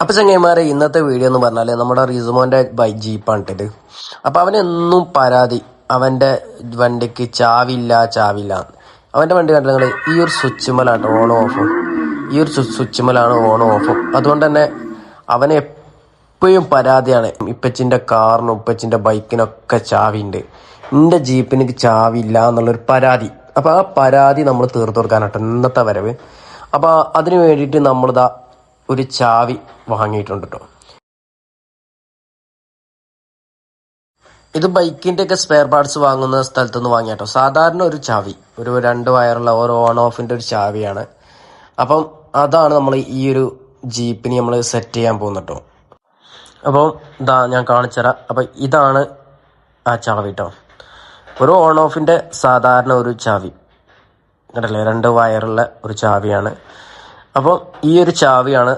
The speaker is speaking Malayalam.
അപ്പൊ ചങ്ങന്മാരെ ഇന്നത്തെ വീഡിയോ എന്ന് പറഞ്ഞാൽ നമ്മുടെ റിസുമോന്റെ ബൈ ജീപ്പാണ് ഇത് അപ്പൊ അവനെന്നും പരാതി. അവന്റെ വണ്ടിക്ക് ചാവില്ല ചാവില്ല. അവന്റെ വണ്ടി നിങ്ങൾ? ഈ ഒരു സ്വിച്ച് മലാണ് ഓൺ ഓഫും ഈ ഒരു സ്വിച്ച് മലാണ് ഓൺ ഓഫും അതുകൊണ്ട് തന്നെ അവന് എപ്പോഴും പരാതിയാണ്. ഇപ്പച്ചിന്റെ കാറിനും ഇപ്പച്ചിന്റെ ബൈക്കിനൊക്കെ ചാവിണ്ട്. എന്റെ ജീപ്പിന് ചാവില്ല എന്നുള്ളൊരു പരാതി. അപ്പൊ ആ പരാതി നമ്മൾ തീർത്തു കൊടുക്കാനായിട്ട് ഇന്നത്തെ വരവ്. അപ്പൊ അതിനു വേണ്ടിയിട്ട് നമ്മളിതാ ഒരു ചാവി വാങ്ങിയിട്ടുണ്ട് കേട്ടോ ഇത് ബൈക്കിന്റെ ഒക്കെ സ്പെയർ പാർട്സ് വാങ്ങുന്ന സ്ഥലത്ത് നിന്ന് വാങ്ങിയ കേട്ടോ സാധാരണ ഒരു ചാവി. ഒരു രണ്ട് വയറുള്ള ഒരു ഓൺ ഓഫിന്റെ ഒരു ചാവിയാണ്. അപ്പം അതാണ് നമ്മൾ ഈ ഒരു ജീപ്പിന് നമ്മൾ സെറ്റ് ചെയ്യാൻ പോകുന്നത് അപ്പോൾ ഇതാ ഞാൻ കാണിച്ചുതരാം. അപ്പം ഇതാണ് ആ ചാവി കേട്ടോ ഒരു ഓൺ ഓഫിന്റെ സാധാരണ ഒരു ചാവി. കണ്ടല്ലേ രണ്ട് വയറുള്ള ഒരു ചാവിയാണ്. അപ്പോൾ ഈ ഒരു ചാവിയാണ്